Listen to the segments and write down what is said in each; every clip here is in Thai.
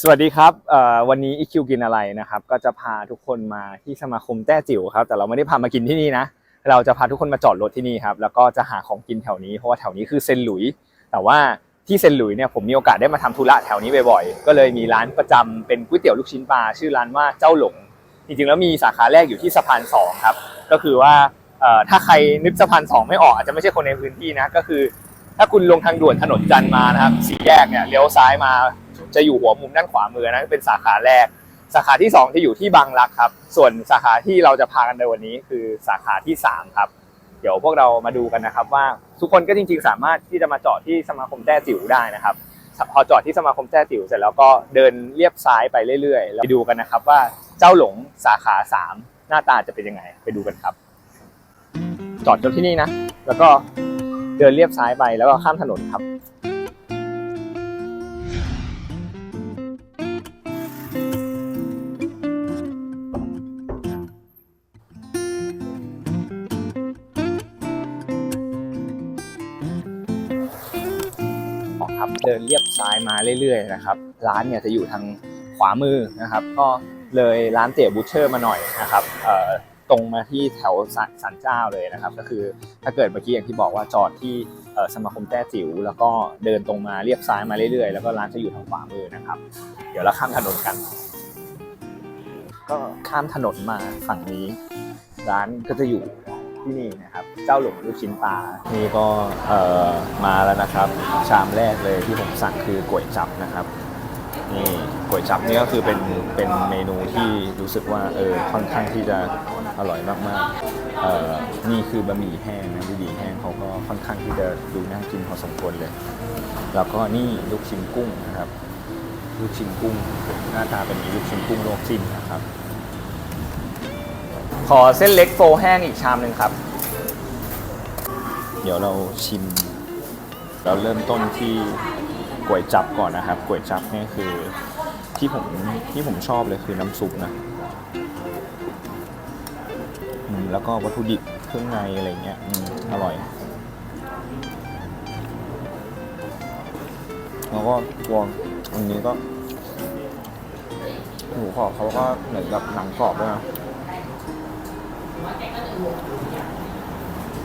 สวัสดีครับวันนี้ EQ กินอะไรนะครับ ก็จะพาทุกคนมาที่สมาคมแต้จิ๋วครับ แต่เราไม่ได้พามากินที่นี่นะ เราจะพาทุกคนมาจอดรถที่นี่ครับ แล้วก็จะหาของกินแถวนี้ เพราะว่าแถวนี้คือเซนหลุย แต่ว่าที่เซนหลุยเนี่ยผมมีโอกาสได้มาทำธุระแถวนี้บ่อยๆ ก็เลยมีร้านประจำเป็นก๋วยเตี๋ยวลูกชิ้นปลาชื่อร้านว่าเจ้าหลง จริงๆแล้วมีสาขาแรกอยู่ที่สะพานสองครับ ก็คือว่าถ้าใครนึกสะพานสองไม่ออกอาจจะไม่ใช่คนในพื้นที่นะ ก็คือ ถ้าคุณลงทางด่วนถนนจันมานะครับสี่แยกเนี่ยเลี้ยวซ้ายมา จะอยู่หัวมุมด้านขวามือนะเป็นสาขาแรก สาขาที่สองจะอยู่ที่บางรักครับ ส่วนสาขาที่เราจะพากันในวันนี้คือสาขาที่สามครับ เดี๋ยวพวกเรามาดูกันนะครับว่าทุกคนก็จริง ๆ สามารถที่จะมาจอดที่สมาคมแต้จิ๋วได้นะครับพอจอดที่สมาคมแต้จิ๋วเสร็จแล้วก็เดินเลียบซ้ายไปเรื่อยๆไปดูกันนะครับว่าเจ้าหลงสาขาสามหน้าตาจะเป็นยังไง ไปดูกันครับ จอดรถที่นี่นะ แล้วก็เดินเลียบซ้ายไปแล้วก็ข้ามถนนครับ เดินเลียบซ้ายมาเรื่อยๆนะครับร้านเนี่ยจะอยู่ทางขวามือนะครับ ก็เลยร้านเตี๋ยวบูชเชอร์มาหน่อยนะครับตรงมาที่แถวสันเจ้าเลยนะครับ ก็คือถ้าเกิดเมื่อกี้อย่างที่บอกว่าจอดที่สมาคมแต้จิ๋วแล้วก็เดินตรงมาเลียบซ้ายมาเรื่อยๆ แล้วก็ร้านจะอยู่ทางขวามือนะครับ เดี๋ยวเราข้ามถนนกัน ก็ข้ามถนนมาฝั่งนี้ ร้านก็จะอยู่ ที่นี่นะครับ เจ้าหลงลูกชิ้นปลา นี่ก็เอ่อมาแล้วนะครับ ชามแรกเลยที่ผมสั่งคือก๋วยจับนะครับนี่ก๋วยจับนี่ก็คือเป็นเป็นเมนูที่รู้สึกว่าเออค่อนข้างที่จะอร่อยมากๆเอ่อนี่คือบะหมี่แห้งนะบะหมี่แห้งเขาก็ค่อนข้างที่จะดูน่ากินพอสมควรเลย แล้วก็นี่ลูกชิ้นกุ้งนะครับ ลูกชิ้นกุ้ง หน้าตาเป็นอย่างนี้ลูกชิ้นกุ้งลวกจิ้มนะครับ ขอเส้นเล็กโฟแห้งอีกชามหนึ่งครับ เดี๋ยวเราชิม เราเริ่มต้นที่ก๋วยจับก่อนนะครับก๋วยจับเนี่ยคือที่ผมที่ผมชอบเลยคือน้ำซุปนะแล้วก็วัตถุดิบเครื่องในอะไรเงี้ยออร่อย แล้วก็ตัวอันนี้ก็หมูกรอบเขาก็เหมือนกับหนังกรอบด้วยนะ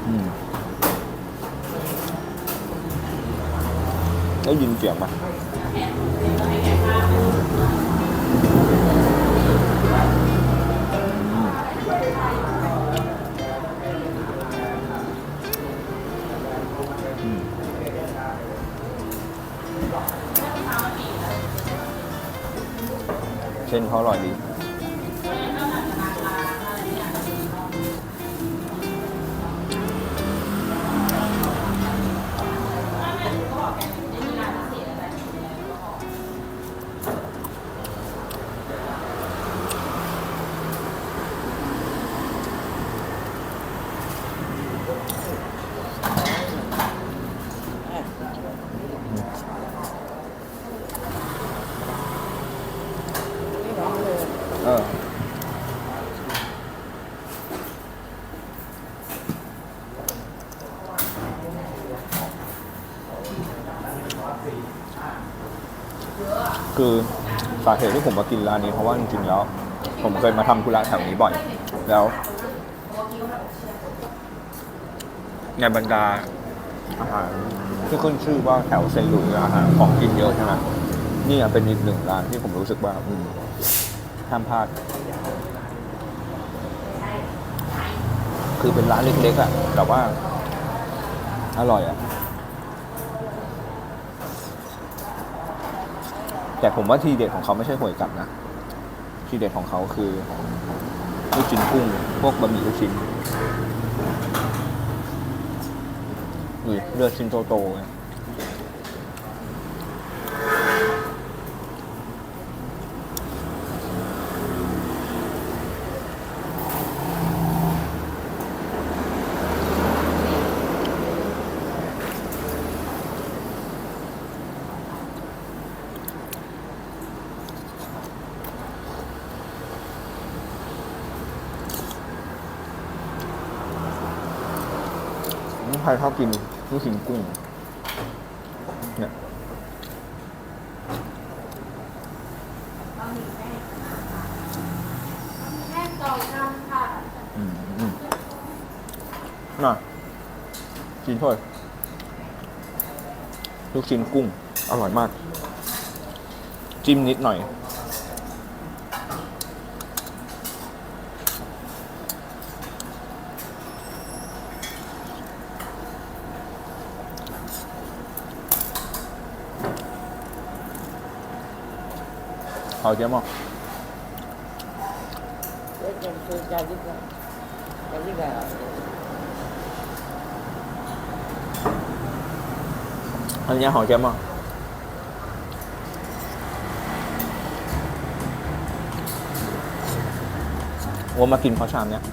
อืมได้ยินเสียงไหมอืมอืมเส้นเขาอร่อยดี คือสาเหตุที่ผมมากินร้านนี้เพราะว่าจริงๆแล้ว ผมเคยมาทำธุระแถวนี้บ่อย แล้ว ในบรรดาอาหารที่ขึ้นชื่อว่าแถวเซนหลุยอาหารของกินเยอะใช่ไหมนี่เป็นอีกหนึ่งร้านที่ผมรู้สึกว่าห้ามพลาด คือเป็นร้านเล็กๆอะ แต่ว่า อร่อยอะ แต่ผมว่าทีเด็ดของเขาไม่ใช่หวยกลับนะ ทีเด็ดของเขาคือลูกชิ้นกุ้งพวกบะหมี่ลูกชิ้นอุ้ยเลือดชิ้นโตๆ รชอบกินลูกชิ้นกุ้งเนี่ยบะหมี่แห้งค่ะบะหมี่แห้งสองชามค่ะอืมอืมน่ะกินถ้วยลูกชิ้นกุ้ง อร่อยมาก จิ้มนิดหน่อย Alacağım o. Zaten söz geldi ben. Geldi ben aldım. อันนี้หอมแก้มอะว่ามากินเพราะชามเนี้ย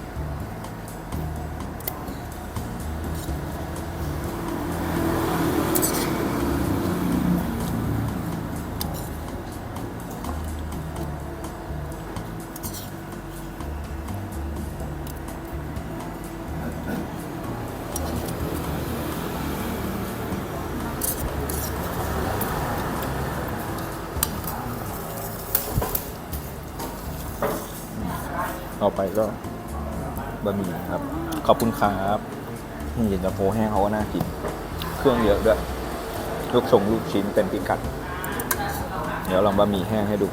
ต่อไปก็บะหมี่ครับ ขอบคุณครับนี่เย็นตาโฟแห้งเขาก็น่ากิน เครื่องเยอะด้วย ลูกชงลูกชิ้นเต็มพิกัด เดี๋ยวลองบะหมี่แห้งให้ดู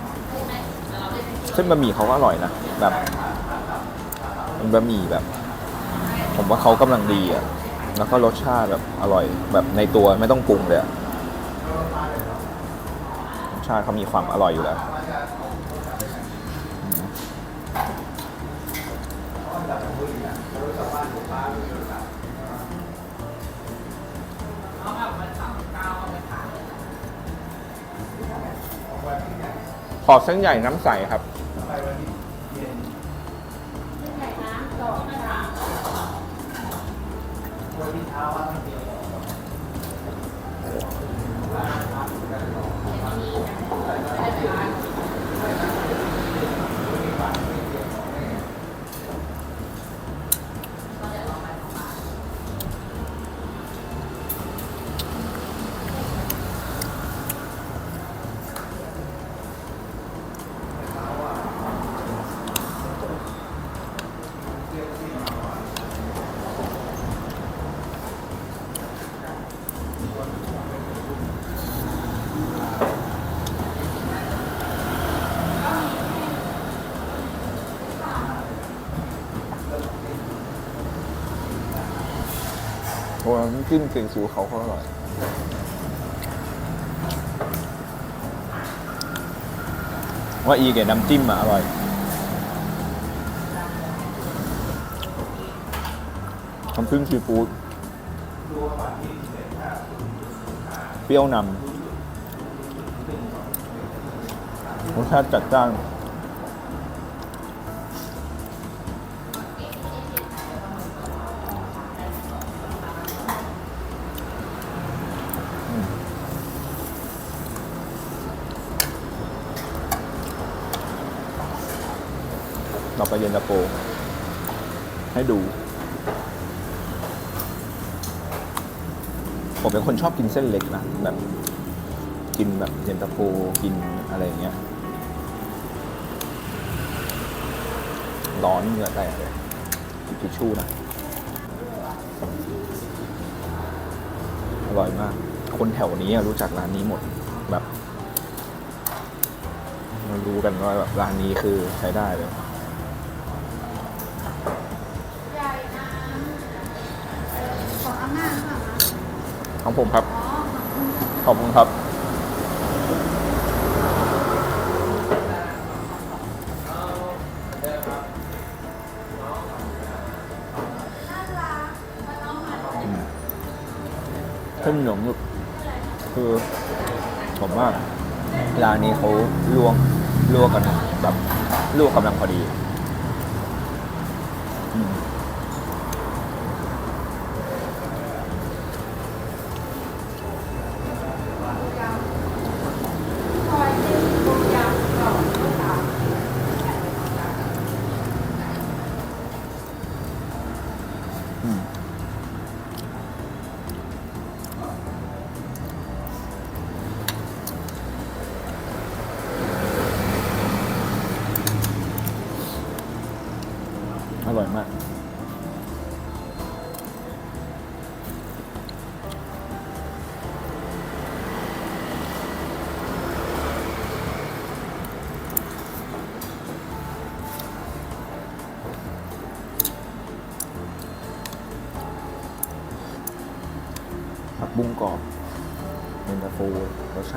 เส้นบะหมี่เขาก็อร่อยนะแบบเป็นบะหมี่แบบ ผมว่าเขากำลังดีอะแล้วก็รสชาติแบบอร่อย แบบในตัวไม่ต้องปรุงเลยรสชาติเขามีความอร่อยอยู่แล้ว ขอเส้นใหญ่น้ำใสครับ โอ้น้ำจิ้มซีฟู้ดเขาก็อร่อย ว่าอีกับน้ำจิ้มอะอร่อย น้ำจิ้มซีฟู้ดเปรี้ยวนำรสชาติจัดจ้าน เราไปเย็นตาโฟให้ดู ผมเป็นคนชอบกินเส้นเล็กนะแบบกินแบบเย็นตาโฟกินอะไรอย่างเงี้ยร้อนเหงื่อแตกเลยหยิบทิชชู่นะอร่อยมาก คนแถวนี้รู้จักร้านนี้หมดแบบ มันรู้กันว่าแบบร้านนี้คือใช้ได้เลย ของผมครับ ขอบคุณครับน่ารักมาน้องมาเส้นหนียวหนึบคือผมว่าร้านนี้เขาลวกลวกกันแบบลวกกำลังพอดี กรอบเย็นตาโฟรส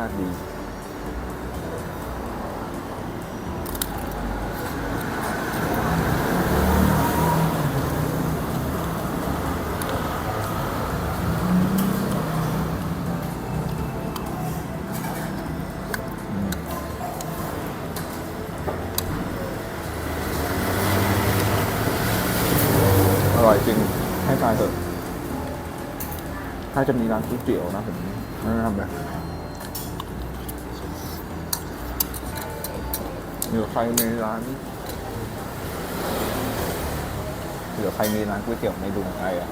ถ้าจะมีร้านก๋วยเตี๋ยวนะผมแนะนำเลยหรือใครมีร้านหรือใครมีร้านก๋วยเตี๋ยวในดุงไทยอะ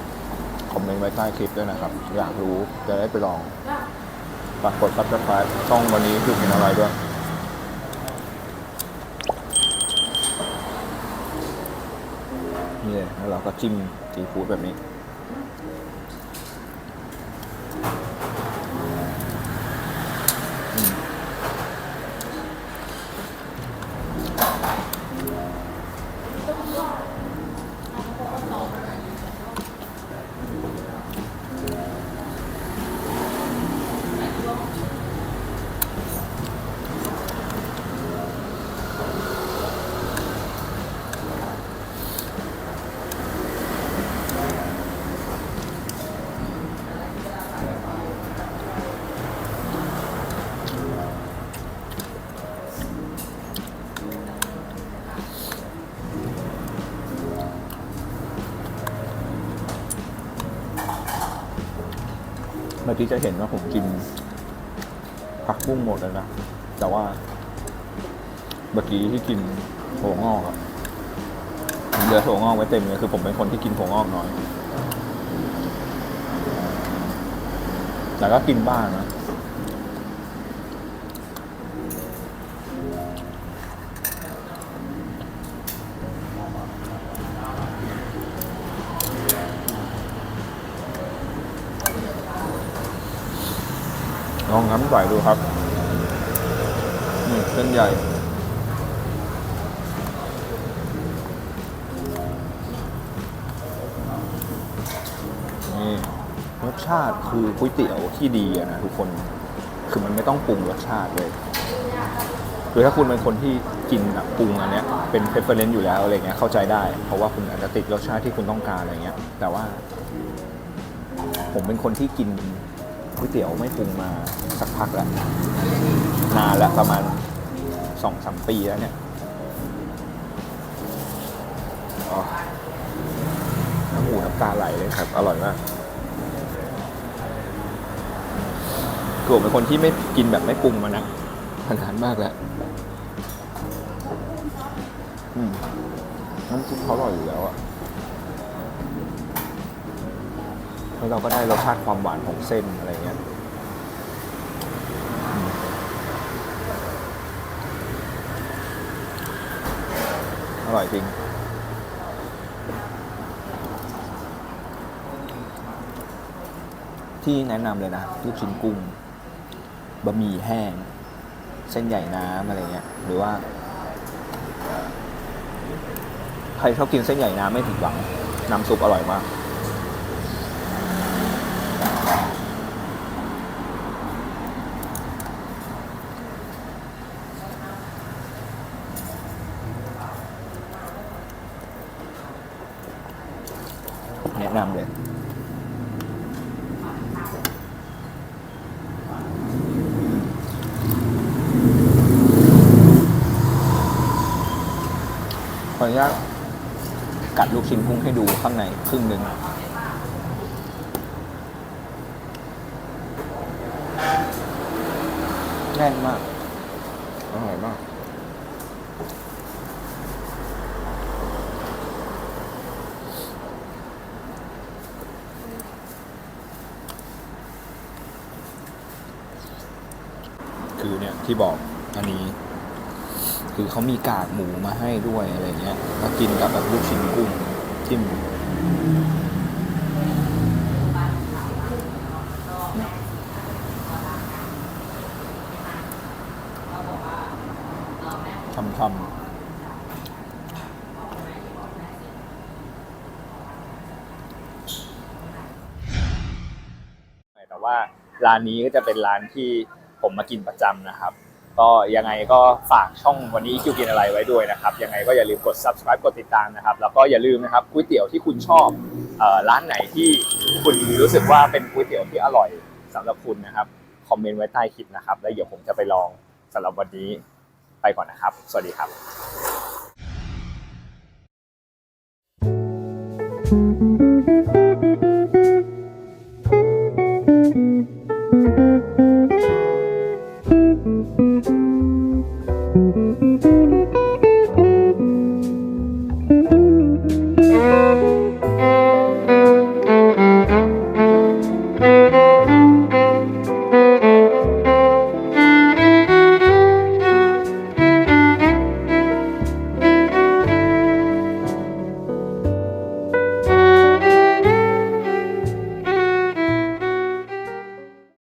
คอมเมนต์ไว้ใต้คลิปด้วยนะครับ อยากรู้จะได้ไปลองฝากกดซับสไครต์ช่องวันนี้คือเป็นอะไรด้วยนี่แล้วเราก็จิ้มซีฟู้ดแบบนี้ ที่จะเห็นว่าผมกินผักบุ้งหมดแล้วนะ แต่ว่าเมื่อกี้ที่กินหัวงอกอะเหลือหัวงอกไว้เต็มเลยคือผมเป็นคนที่กินหัวงอกน้อย แต่ก็กินบ้างนะ ส่ดูครับนี่เส้นใหญ่นี่รสชาติคือก๋วยเตี๋ยวที่ดีอะนะทุกคนคือมันไม่ต้องปรุงรสชาติเลยคือถ้าคุณเป็นคนที่กินแบบปรุงอันเนี้ยเป็น preference อยู่แล้วอะไรเงี้ยเข้าใจได้ เพราะว่าคุณอาจจะติดรสชาติที่คุณต้องการอะไรเงี้ย แต่ว่า ผมเป็นคนที่กินก๋วยเตี๋ยวไม่ปรุงมาสัก พักแล้วนานแล้วประมาณสองสามปีแล้วเนี่ยอ๋อน้ำหูน้ำตาไหลเลยครับ อร่อยมากคือผมเป็นคนที่ไม่กินแบบไม่ปรุงมานะนานมากแล้วอืมน้ำซุปเขาอร่อยอยู่แล้วอะแล้วเราก็ได้รสชาติความหวานของเส้นอะไรเงี้ยอืมอ ร่อยจริง ที่แนะนำเลยนะลูกชิ้นกุ้งบะหมี่แห้ง เส้นใหญ่น้ำอะไรเงี้ย หรือว่า ใครชอบกินเส้นใหญ่น้ำไม่ผิดหวัง น้ำซุปอร่อยมาก แนะนำเลย ขออ นุญาตกัดลูกชิ้นกุ้งให้ดูข้างในครึ่งหนึ่งแน่นมาก อร่อยมากคือเนี่ยที่บอกอันนี้ คือเขามีกากหมูมาให้ด้วยอะไรเงี้ยแล้วกินกับแบบลูกชิ้นกุ้งจิ้มทำๆแต่ว่าร้านนี้ก็จะเป็นร้านที่ผมมากินประจำนะครับ ก็ยังไงก็ฝากช่องวันนี้คิวกินอะไรไว้ด้วยนะครับ ยังไงก็อย่าลืมกด subscribe กดติดตามนะครับ แล้วก็อย่าลืมนะครับก๋วยเตี๋ยวที่คุณชอบร้านไหนที่คุณรู้สึกว่าเป็นก๋วยเตี๋ยวที่อร่อยสำหรับคุณนะครับคอมเมนต์ไว้ใต้คลิปนะครับ แล้วเดี๋ยวผมจะไปลองสำหรับวันนี้ไปก่อนนะครับ สวัสดีครับ